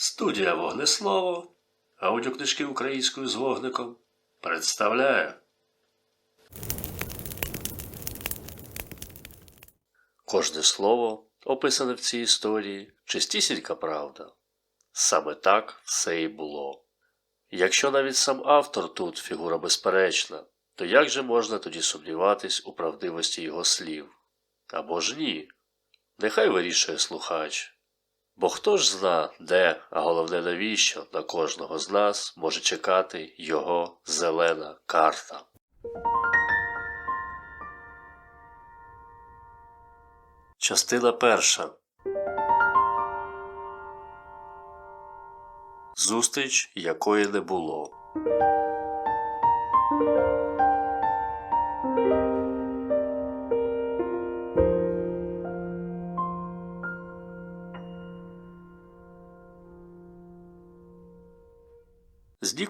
Студія Вогнеслово, аудіокнижки українською з вогником представляє. Кожне слово, описане в цій історії, чистісінька правда. Саме так все і було. Якщо навіть сам автор тут фігура безперечна, то як же можна тоді сумніватись у правдивості його слів? Або ж ні? Нехай вирішує слухач. Бо хто ж зна, де, а головне навіщо на кожного з нас може чекати його зелена карта. Частина перша. Зустріч, якої не було.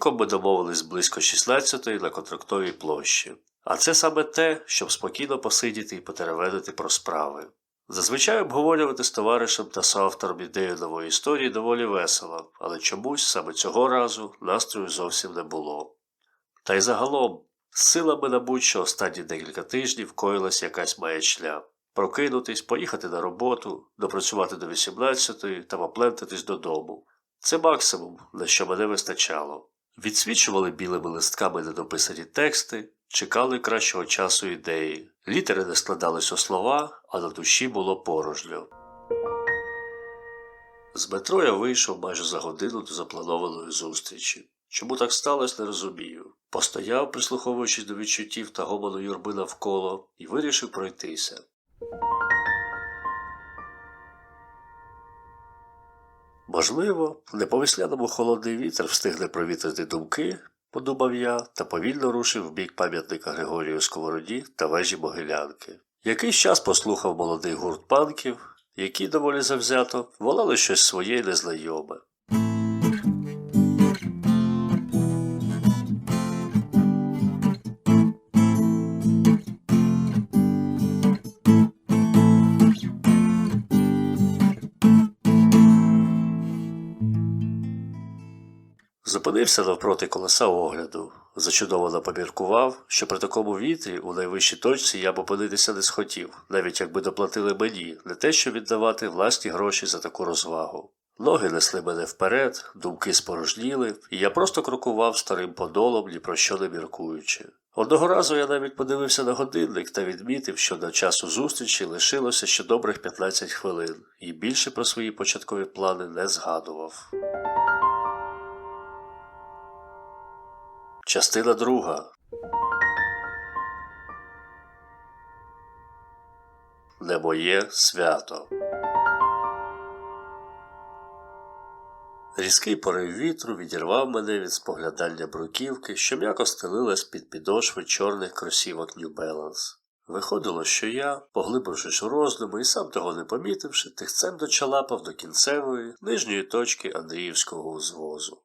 Ніком ми домовились близько 16-ї на контрактовій площі. А це саме те, щоб спокійно посидіти і потеревенити про справи. Зазвичай обговорювати з товаришем та соавтором ідею нової історії доволі весело, але чомусь саме цього разу настрою зовсім не було. Та й загалом, силами набуть, що останні декілька тижнів коїлась якась маячня. Прокинутись, поїхати на роботу, допрацювати до 18-ї та поплентатись додому. Це максимум, на що мене вистачало. Відсвічували білими листками недописані тексти, чекали кращого часу ідеї. Літери не складались у слова, а на душі було порожньо. З метро я вийшов майже за годину до запланованої зустрічі. Чому так сталося, не розумію. Постояв, прислуховуючись до відчуттів та гомону юрби навколо, і вирішив пройтися. Можливо, не по весляному холодний вітер встигне провітрити думки, подумав я, та повільно рушив в бік пам'ятника Григорію Сковороді та вежі Могилянки. Якийсь час послухав молодий гурт панків, які доволі завзято волали щось своє й незнайоме. Зупинився навпроти колеса огляду, зачудовано поміркував, що при такому вітрі у найвищій точці я б опинитися не схотів, навіть якби доплатили мені, не те, що віддавати власні гроші за таку розвагу. Ноги несли мене вперед, думки спорожніли, і я просто крокував старим подолом, ні про що не міркуючи. Одного разу я навіть подивився на годинник та відмітив, що до часу зустрічі лишилося ще добрих 15 хвилин, і більше про свої початкові плани не згадував. Частина друга. Не моє свято. Різкий порив вітру відірвав мене від споглядання бруківки, що м'яко стелилась під підошви чорних кросівок New Balance. Виходило, що я, поглибившись у роздуми і сам того не помітивши, тихцем дочалапав до кінцевої нижньої точки Андріївського узвозу.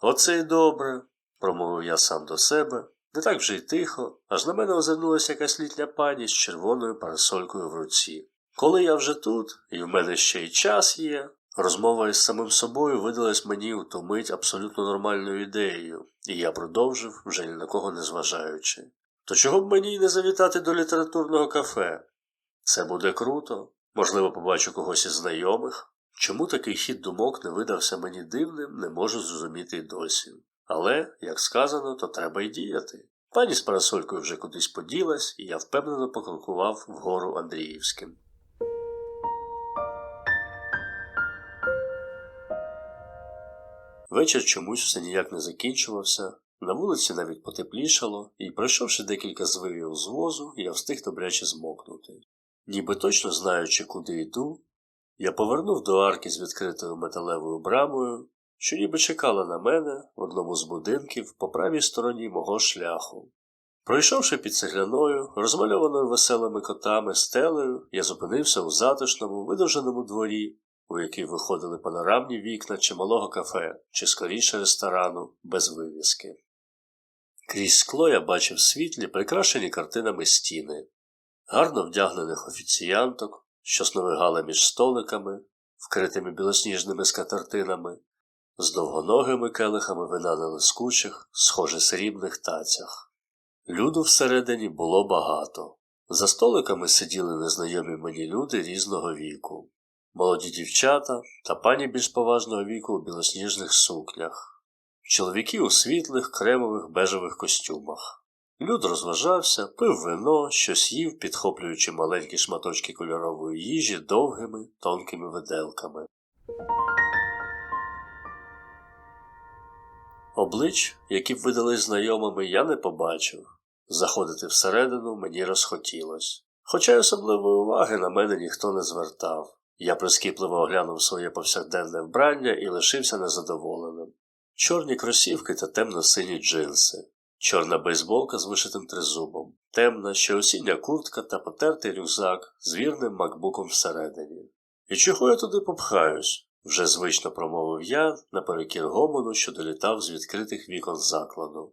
Оце й добре, промовив я сам до себе, не так вже й тихо, аж на мене озирнулася якась літня пані з червоною парасолькою в руці. Коли я вже тут, і в мене ще й час є, розмова із самим собою видалась мені у ту мить абсолютно нормальною ідеєю, і я продовжив, вже ні на кого не зважаючи. То чого б мені й не завітати до літературного кафе? Це буде круто, можливо, побачу когось із знайомих. Чому такий хід думок не видався мені дивним, не можу зрозуміти й досі. Але, як сказано, то треба й діяти. Пані з парасолькою вже кудись поділась, і я впевнено покрокував вгору Андріївським. Вечір чомусь все ніяк не закінчувався. На вулиці навіть потеплішало, і, пройшовши декілька звивів звозу, я встиг добряче змокнути. Ніби точно знаючи, куди йду, я повернув до арки з відкритою металевою брамою, що ніби чекала на мене в одному з будинків по правій стороні мого шляху. Пройшовши під цегляною, розмальованою веселими котами стелею, я зупинився у затишному, видовженому дворі, у який виходили панорамні вікна чималого кафе, чи скоріше ресторану, без вивіски. Крізь скло я бачив світлі, прикрашені картинами стіни, гарно вдягнених офіціянток, що сновигали між столиками, вкритими білосніжними скатертинами, з довгоногими келихами вина на лискучих, схоже срібних тацях. Люду всередині було багато. За столиками сиділи незнайомі мені люди різного віку, молоді дівчата та пані більш поважного віку у білосніжних сукнях, чоловіки у світлих, кремових бежевих костюмах. Люд розважався, пив вино, щось їв, підхоплюючи маленькі шматочки кольорової їжі довгими, тонкими виделками. Облич, які б видались знайомими, я не побачив. Заходити всередину мені розхотілось. Хоча й особливої уваги на мене ніхто не звертав. Я прискіпливо оглянув своє повсякденне вбрання і лишився незадоволеним. Чорні кросівки та темно-сині джинси, чорна бейсболка з вишитим тризубом, темна ще осіння куртка та потертий рюкзак з вірним макбуком всередині. І чого я туди попхаюсь? Вже звично промовив я наперекір гомону, що долітав з відкритих вікон закладу.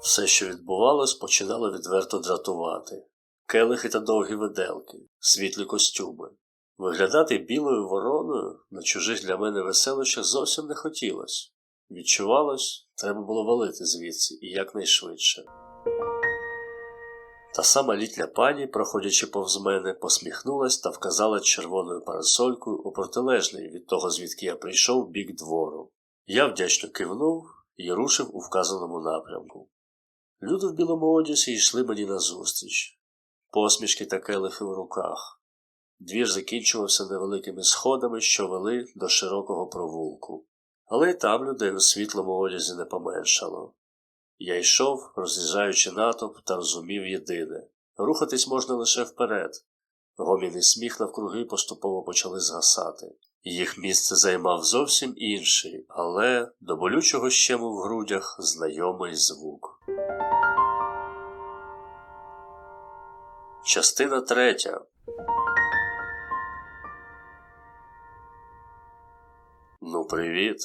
Все, що відбувалось, починало відверто дратувати. Келихи та довгі виделки, світлі костюми. Виглядати білою вороною на чужих для мене веселищах зовсім не хотілося. Відчувалось, треба було валити звідси і якнайшвидше. Та сама літня пані, проходячи повз мене, посміхнулась та вказала червоною парасолькою у протилежний від того, звідки я прийшов бік двору. Я вдячно кивнув і рушив у вказаному напрямку. Люди в білому одязі йшли мені назустріч, посмішки та келихи в руках. Двір закінчувався невеликими сходами, що вели до широкого провулку, але й там людей у світлому одязі не поменшало. Я йшов, роз'їжджаючи натовп, та розумів єдине рухатись можна лише вперед. Гомін і сміх навкруги поступово почали згасати. Їх місце займав зовсім інший, але до болючого щему в грудях знайомий звук. Частина третя. Ну, привіт.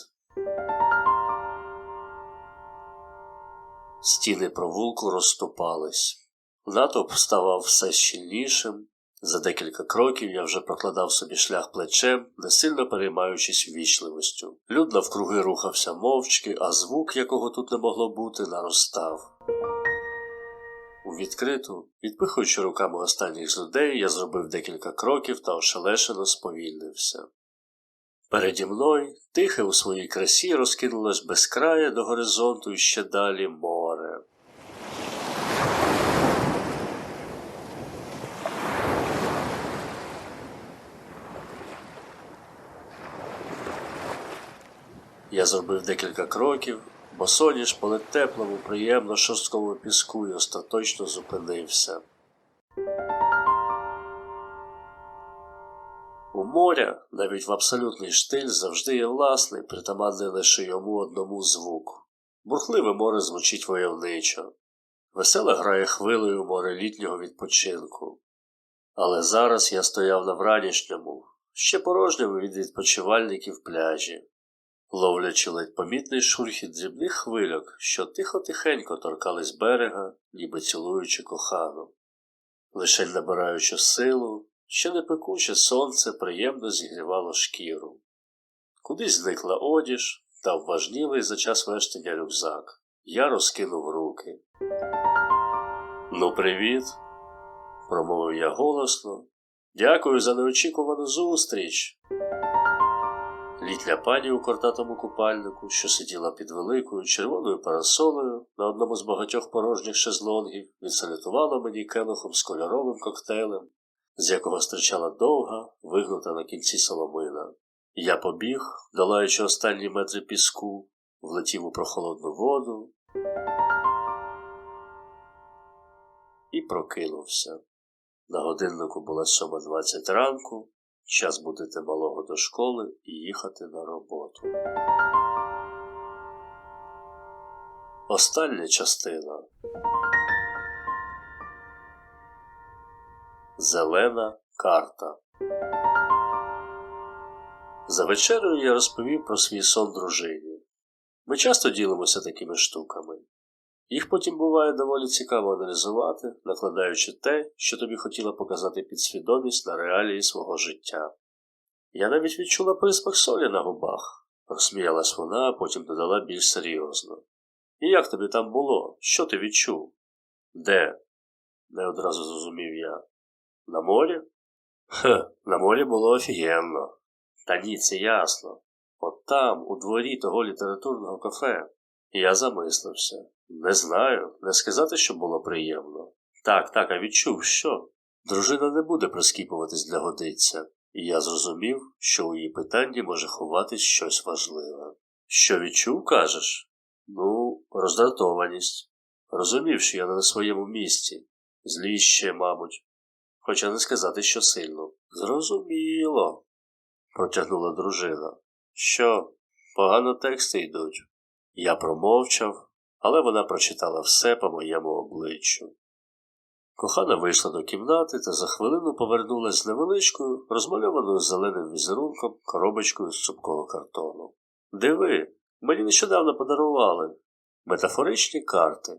Стіни провулку розступались. Натовп ставав все щільнішим. За декілька кроків я вже прокладав собі шлях плечем, не сильно переймаючись ввічливостю. Люд навкруги рухався мовчки, а звук, якого тут не могло бути, наростав. У відкриту, відпихуючи руками останніх з людей, я зробив декілька кроків та ошелешено сповільнився. Переді мною, тихе у своїй красі, розкинулось безкрає до горизонту і ще далі море. Я зробив декілька кроків, бо соніш по теплому, приємно шорсткому піску і остаточно зупинився. У моря, навіть в абсолютний штиль, завжди є власний, притаманний лише йому одному звук. Бурхливе море звучить войовничо, веселе грає хвилею море літнього відпочинку. Але зараз я стояв на вранішньому, ще порожньому від відпочивальників пляжі, ловлячи ледь помітний шурхіт дрібних хвильок, що тихо-тихенько торкались берега, ніби цілуючи кохану. Лише набираючи силу, ще не пекуче сонце приємно зігрівало шкіру. Кудись зникла одіж та вважнілий за час вештання рюкзак. Я розкинув руки. Ну, привіт, промовив я голосно. Дякую за неочікувану зустріч. Літня пані у кортатому купальнику, що сиділа під великою червоною парасолею на одному з багатьох порожніх шезлонгів, відсалютувала мені келихом з кольоровим коктейлем, з якого стирчала довга, вигнута на кінці соломина. Я побіг, долаючи останні метри піску, влетів у прохолодну воду і прокинувся. На годиннику була сьома двадцять ранку, час будити малого до школи і їхати на роботу. Остання частина. Зелена карта. За вечерею я розповів про свій сон дружині. Ми часто ділимося такими штуками. Їх потім буває доволі цікаво аналізувати, накладаючи те, що тобі хотіла показати підсвідомість на реалії свого життя. Я навіть відчула присмак солі на губах, розсміялась вона, а потім додала більш серйозно. І як тобі там було? Що ти відчув? Де? не одразу зрозумів я. На морі? Хе, на морі було офігенно. Та ні, це ясно. От там, у дворі того літературного кафе. Я замислився. Не знаю, не сказати, що було приємно. Так, так, а відчув, що? Дружина не буде прискіпуватись для годиться, і я зрозумів, що у її питанні може ховатись щось важливе. Що відчув, кажеш? Ну, роздратованість. Розумів, що я не на своєму місці. Злість ще, мабуть. Хоча не сказати, що сильно. Зрозуміло, протягнула дружина. Що, погано тексти йдуть? Я промовчав, але вона прочитала все по моєму обличчю. Кохана вийшла до кімнати та за хвилину повернулась з невеличкою, розмальованою зеленим візерунком коробочкою з цупкого картону. Диви, мені нещодавно подарували метафоричні карти.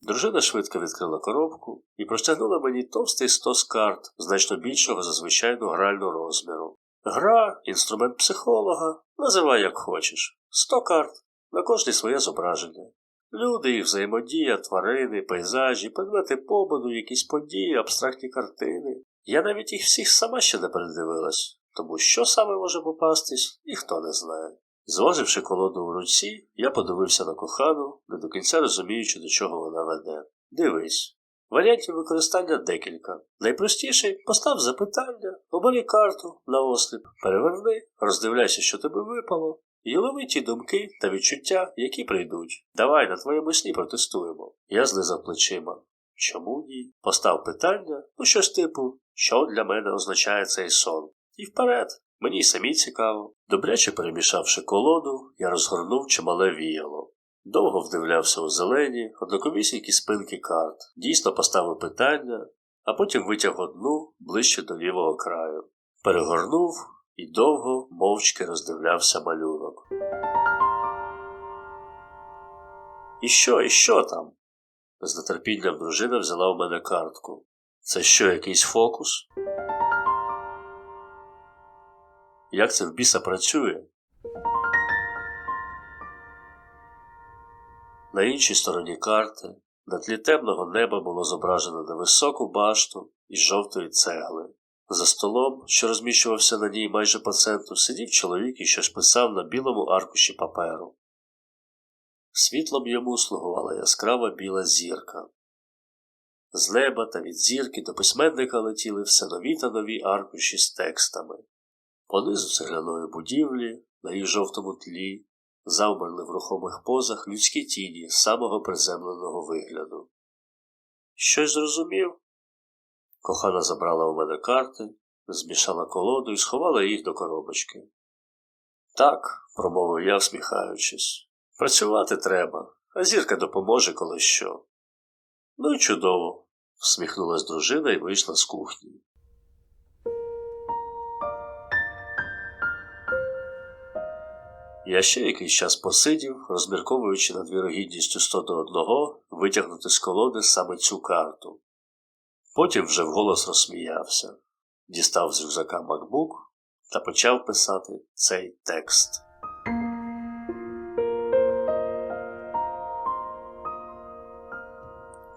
Дружина швидко відкрила коробку і простягнула мені товстий стос карт, значно більшого за звичайну гральну розміру. Гра, інструмент психолога, називай як хочеш. Сто карт, на кожній своє зображення. Люди, їх взаємодія, тварини, пейзажі, предмети побуду, якісь події, абстрактні картини. Я навіть їх всіх сама ще не передивилась, тому що саме може попастись, ніхто не знає. Зваживши колоду в руці, я подивився на кохану, не до кінця розуміючи, до чого вона веде. Дивись. Варіантів використання декілька. Найпростіший постав запитання, обери карту на осліп, переверни, роздивляйся, що тебе випало, і лови ті думки та відчуття, які прийдуть. Давай на твоєму сні протестуємо. Я знизав плечима. Чому ні? Постав питання, ну щось типу, що для мене означає цей сон. І вперед. Мені й самі цікаво. Добряче перемішавши колоду, я розгорнув чимале віяло. Довго вдивлявся у зелені, однаковісінькі спинки карт, дійсно поставив питання, а потім витяг одну ближче до лівого краю. Перегорнув і довго мовчки роздивлявся малюнок. І що, і що там? З нетерпінням дружина взяла у мене картку. Це що, якийсь фокус? Як це в біса працює? На іншій стороні карти на тлі темного неба було зображено невисоку башту із жовтої цегли. За столом, що розміщувався на ній майже по центру, сидів чоловік і щось писав на білому аркуші паперу. Світлом йому слугувала яскрава біла зірка. З неба та від зірки до письменника летіли все нові та нові аркуші з текстами. Понизу цегляної будівлі, на їх жовтому тлі, завмерли в рухомих позах людські тіні самого приземленого вигляду. Щось зрозумів? Кохана забрала у мене карти, змішала колоду і сховала їх до коробочки. Так, промовив я, всміхаючись, працювати треба, а зірка допоможе коли що. Ну і чудово, всміхнулась дружина і вийшла з кухні. Я ще якийсь час посидів, розмірковуючи над вірогідністю 100 до 1 витягнути з колоди саме цю карту. Потім вже вголос розсміявся, дістав з рюкзака MacBook та почав писати цей текст.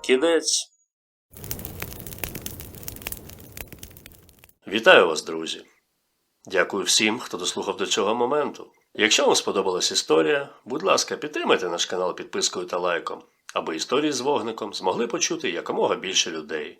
Кінець. Вітаю вас, друзі! Дякую всім, хто дослухав до цього моменту. Якщо вам сподобалась історія, будь ласка, підтримайте наш канал підпискою та лайком, аби історії з вогником змогли почути якомога більше людей,